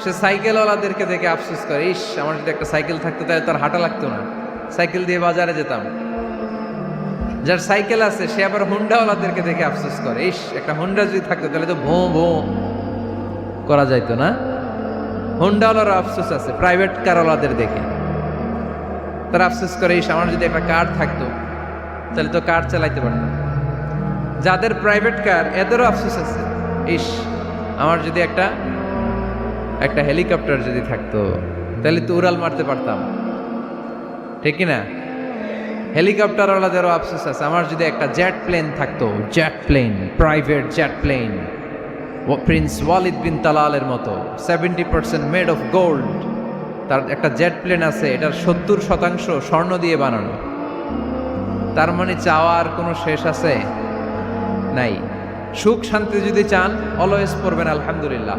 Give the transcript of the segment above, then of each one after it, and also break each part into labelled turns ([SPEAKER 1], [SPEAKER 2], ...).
[SPEAKER 1] সে সাইকেলওয়ালাদেরকে দেখে আফসোস করে, ইস, আমার যদি একটা সাইকেল থাকতো তাহলে তার হাঁটা লাগতো না। সাইকেল দিয়ে বাজারে যেতাম। যার সাইকেল আছে, সে আবার হুন্ডাওয়ালাদেরকে দেখে আফসোস করে, ইস, একটা হুন্ডা যদি থাকতো তাহলে তো ভোঁ ভোঁ করা যাইতো না। হুন্ডাওয়ালারও আফসোস আছে, প্রাইভেট কারওয়ালাদের দেখে। তারা আফসোস করে, ইস, আমার যদি একটা কার থাকতো তাহলে তো কার চালাইতে পারতাম। যাদের প্রাইভেট কার, এদেরও আফসোস আছে, ইস, আমার যদি একটা একটা হেলিকপ্টার যদি থাকতো, তাহলে তো উড়াল মারতে পারতাম। ঠিক কি না হেলিকপ্টারওয়ালাদেরও আফসোস আছে। আমার যদি একটা জেট প্লেন থাকতো jet plane private jet plane prince Walid bin তালালের মতো seventy percent made of gold তার একটা জেট প্লেন আছে, এটার সত্তর শতাংশ স্বর্ণ দিয়ে বানানো। তার মানে চাওয়ার কোনো শেষ আছে? নাই। সুখ শান্তি যদি চান অলওয়েজ পড়বেন, আলহামদুলিল্লাহ।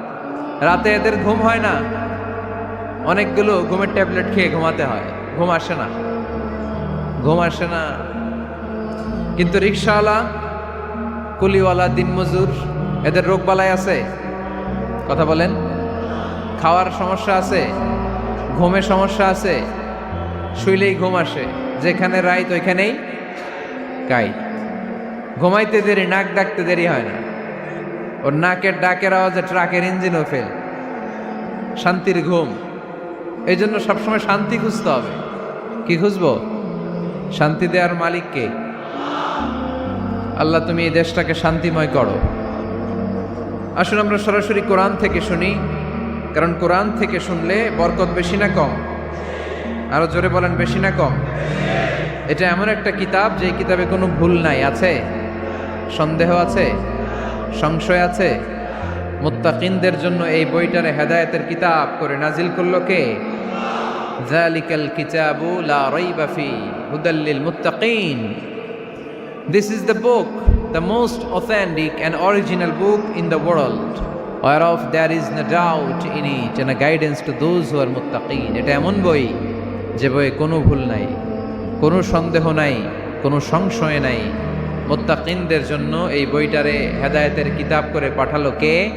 [SPEAKER 1] রাতে এদের ঘুম হয় না। অনেকগুলো ঘুমের ট্যাবলেট খেয়ে ঘুমাতে হয়। ঘুম আসে না। ঘুম আসে না। কিন্তু রিক্সাওয়ালা কুলিওয়ালা, দিনমজুর, এদের রোগ বালাই আছে। কথা বলেন। খাওয়ার সমস্যা আছে। ঘুমের সমস্যা আছে। শুইলেই ঘুম আসে। যেখানে রাইত, ওইখানেই কাই। ঘুমাইতে দেরি, নাক ডাকতে দেরি হয় না। ওর নাকের ডাকের আওয়াজে ট্রাকের ইঞ্জিনও ফেল শান্তির ঘুম। এই জন্য সবসময় শান্তি খুঁজতে হবে। কি খুঁজবো? শান্তি দেওয়ার মালিককে আল্লাহ, তুমি এই দেশটাকে শান্তিময় করো। আসুন আমরা সরাসরি কোরআন থেকে শুনি, কারণ কোরআন থেকে শুনলে বরকত বেশি না কম? আরও জোরে বলেন, বেশি না কম? এটা এমন একটা কিতাব যে কিতাবে কোনো ভুল নাই, আছে? সন্দেহ আছে? সংশয় আছে? মুত্তাকিনদের জন্য এই বইটার হেদায়তের কিতাব করে নাজিল করল কে? জালিকাল কিতাবু লা রাইবাফি হুদাল্লিল মুত্তাকিন। This is the book the most authentic and original book in the world whereof there is no doubt in it an guidance to those who মুত্তাকিন এটা এমন বই যে বই কোনো ভুল নাই, কোনো সন্দেহ নাই, কোনো সংশয় নাই। মুত্তাকিনদের জন্য এই বইটারে হেদায়েতের কিতাব করে পাঠালো কে?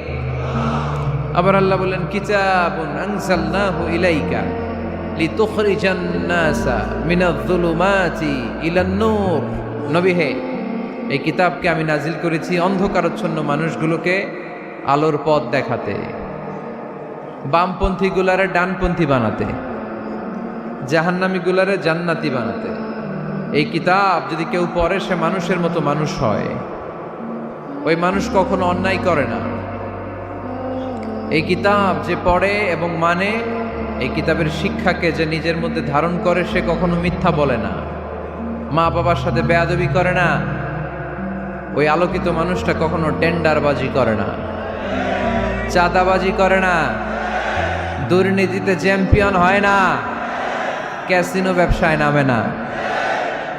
[SPEAKER 1] আবার আল্লাহ বলেন কিতাবুন ইলাইকা এই কিতাবকে আমি নাজিল করেছি অন্ধকারচ্ছন্ন মানুষগুলোকে আলোর পথ দেখাতে বামপন্থী গুলারে ডানপন্থী বানাতে জাহান্নামী গুলারে জান্নাতি বানাতে। এই কিতাব যদি কেউ পড়ে, সে মানুষের মতো মানুষ হয়। ওই মানুষ কখনো অন্যায় করে না। এই কিতাব যে পড়ে এবং মানে এই কিতাবের শিক্ষাকে যে নিজের মধ্যে ধারণ করে, সে কখনো মিথ্যা বলে না। মা বাবার সাথে বেয়াদবি করে না। ওই আলোকিত মানুষটা কখনো টেন্ডারবাজি করে না। চাঁদাবাজি করে না। দুর্নীতিতে চ্যাম্পিয়ন হয় না। ক্যাসিনো ব্যবসায় নামে না।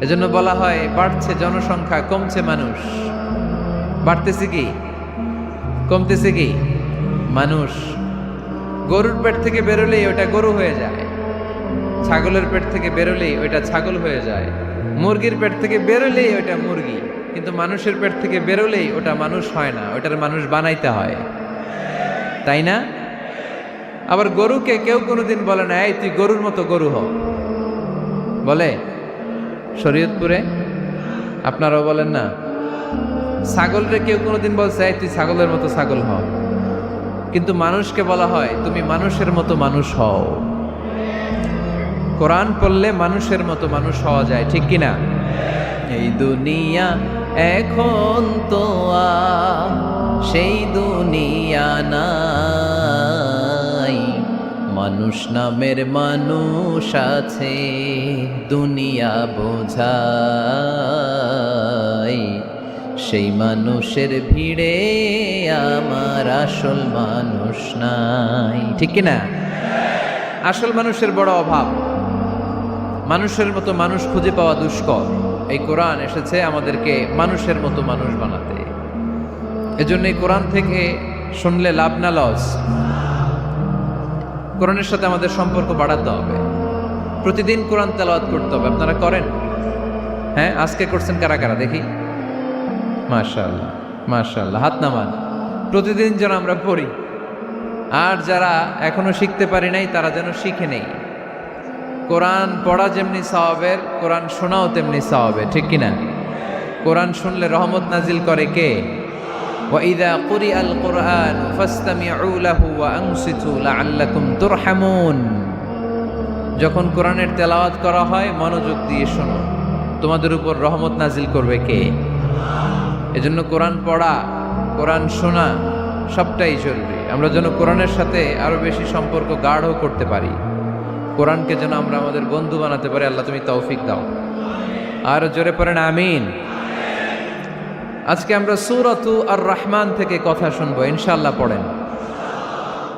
[SPEAKER 1] এজন্য বলা হয়, বাড়ছে জনসংখ্যা, কমছে মানুষ। বাড়তেছে কি? কমতেছে কি? মানুষ। গরুর পেট থেকে বেরোলেই ওটা গরু হয়ে যায়। ছাগলের পেট থেকে বেরোলেই ওইটা ছাগল হয়ে যায়। মুরগির পেট থেকে বেরোলেই ওটা মুরগি। কিন্তু মানুষের পেট থেকে বেরোলেই ওটা মানুষ হয় না, ওটার মানুষ বানাইতে হয়। তাই না? আবার গরুকে কেউ কোনোদিন বলে না, এই, তুই গরুর মতো গরু হ। বলে? শরীয়তপুরে? আপনারাও বলেন না। ছাগলরে কেউ কোনোদিন বলছে, এই, তুই ছাগলের মতো ছাগল হও কিন্তু মানুষকে বলা হয়, তুমি মানুষের মতো মানুষ হও। কোরআন পড়লে মানুষের মতো মানুষ হওয়া যায়, ঠিক কিনা এই দুনিয়া এখন তো সেই দুনিয়া নাই মানুষ নামের মানুষ আছে, দুনিয়া বোঝাই সেই মানুষের ভিড়ে আমার আসল মানুষ নাই। ঠিক কিনা? আসল মানুষের বড় অভাব। মানুষের মতো মানুষ খুঁজে পাওয়া দুষ্কর। এই কোরআন এসেছে আমাদেরকে মানুষের মতো মানুষ বানাতে। এজন্য এই কোরআন থেকে শুনলে লাভ না, লস। কোরআনের সাথে আমাদের সম্পর্ক বাড়াতে হবে। প্রতিদিন কোরআন তেলাওয়াত করতে হবে। আপনারা করেন? হ্যাঁ আজকে করছেন কারা কারা? দেখি। মাশাআল্লাহ মাশাআল্লাহ, হাত নামান। প্রতিদিন যেন আমরা পড়ি। আর যারা এখনও শিখতে পারি নাই, তারা যেন শিখে নেই। কোরআন পড়া যেমনি সওয়াবের কোরআন শোনাও তেমনি সওয়াবে ঠিক কিনা? কোরআন শুনলে রহমত নাজিল করে কে? وإذا قرئ القرآن فاستمعوا له وأنصتوا لعلكم ترحمون যখন কোরআনের তেলাওয়াত করা হয় মনোযোগ দিয়ে শোনো তোমাদের উপর রহমত নাজিল করবে কে এজন্য কোরআন পড়া কোরআন শোনা সবটাই জরুরি আমরা যেন কোরআনের সাথে আরো বেশি সম্পর্ক গাঢ় করতে পারি কোরআনকে যেন আমরা আমাদের বন্ধু বানাতে পারি আল্লাহ তুমি তৌফিক দাও আর জোরে পড়েন আমিন আজকে আমরা সুরতু আর রহমান থেকে কথা শুনব ইনশাল্লাহ পড়েন।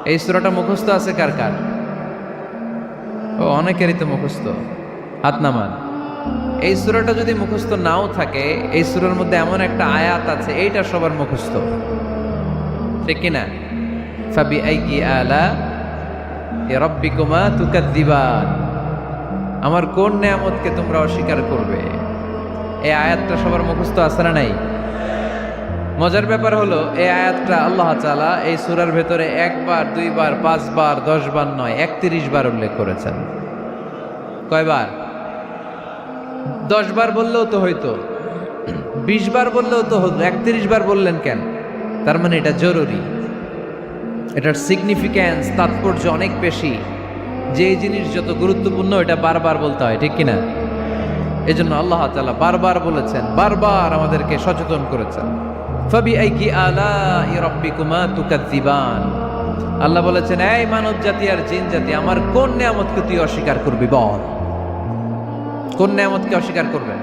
[SPEAKER 1] এই সুরাটা মুখস্থ আছে কার কার? ও, অনেকেরই তো মুখস্থ। হাত নামান। এই সুরাটা যদি মুখস্থ নাও থাকে, এই সুরার মধ্যে এমন একটা আয়াত আছে, এইটা সবার মুখস্থ। ঠিক কিনা? ফাবি আইকি আলা রব্বিকুমা তুকাদ্দিবান। আমার কোন নেয়ামতকে তোমরা অস্বীকার করবে? এই আয়াতটা সবার মুখস্থ আছে না নাই? মজার ব্যাপার হলো, এই আয়াতটা আল্লাহ তাআলা এই সুরার ভেতরে একবার, দুইবার, পাঁচবার, দশবার নয়, একত্রিশ বার উল্লেখ করেছেন। কয়বার? দশ বার বললেও তো হইতো। বিশ বার বললেও তো হতো। একত্রিশ বার বললেন কেন? তার মানে এটা জরুরি। এটার সিগনিফিক্যান্স তাৎপর্য অনেক বেশি। যে জিনিস যত গুরুত্বপূর্ণ, এটা বারবার বলতে হয়, ঠিক কিনা? এই জন্য আল্লাহ তালা বারবার বলেছেন, বারবার আমাদেরকে সচেতন করেছেন। আল্লাহ বলেছেন, এই মানব জাতি আর জিন জাতি আমার কোন নিয়ামতকে তুই অস্বীকার করবি বল? কোন নিয়ামতকে অস্বীকার করবেন?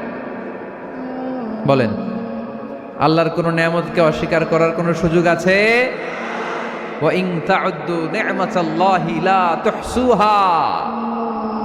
[SPEAKER 1] বলেন, আল্লাহর কোন নিয়ামতকে অস্বীকার করার কোন সুযোগ আছে? ওয়া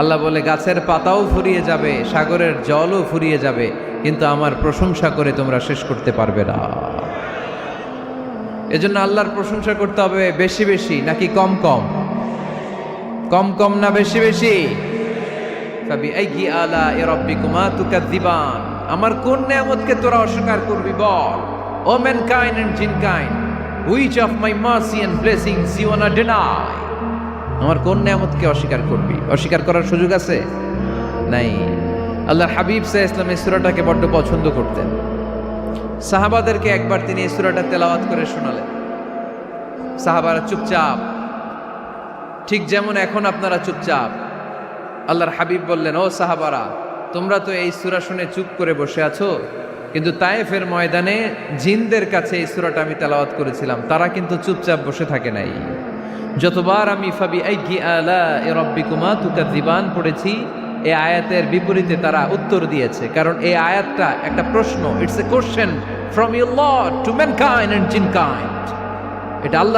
[SPEAKER 1] আল্লাহ বলে, গাছের পাতাও ফুরিয়ে যাবে, সাগরের জলও ফুরিয়ে যাবে, কিন্তু আমার প্রশংসা করে তোমরা শেষ করতে পারবে না। এজন্য আল্লাহর প্রশংসা করতে হবে বেশি বেশি, নাকি কম কম? কম কম না বেশি বেশি? আলা এ রব্বিকুমা তুকাদ্দিবান আমার কোন নিয়ামতকে তোরা অস্বীকার করবি বল? O mankind and jinn kind which of my mercy and blessings you want deny আমার কোন নিয়ামতকে অস্বীকার করবি? অস্বীকার করার সুযোগ আছে? নাই। আল্লাহর হাবিব সাহ ইসলাম এই সুরাটাকে বড্ড পছন্দ করতেন। সাহাবাদেরকে একবার তিনি এই সুরাটা তেলাওয়াত করে শোনালেন। সাহাবারা চুপচাপ। ঠিক যেমন এখন আপনারা চুপচাপ। আল্লাহর হাবিব বললেন, ও সাহাবারা, তোমরা তো এই সুরা শুনে চুপ করে বসে আছো, কিন্তু তায়েফের ময়দানে জিনদের কাছে এই সুরাটা আমি তেলাওয়াত করেছিলাম, তারা কিন্তু চুপচাপ বসে থাকে নাই। যতবার আমি ফাবি আলা এ রব্বিকুমা তুকা জীবান পড়েছি এই আয়াতের বিপরীতে তারা উত্তর দিয়েছে। কারণ এই আয়াতটা একটা প্রশ্ন it's a question from your lord to mankind and jinnkind. এটা আল্লাহ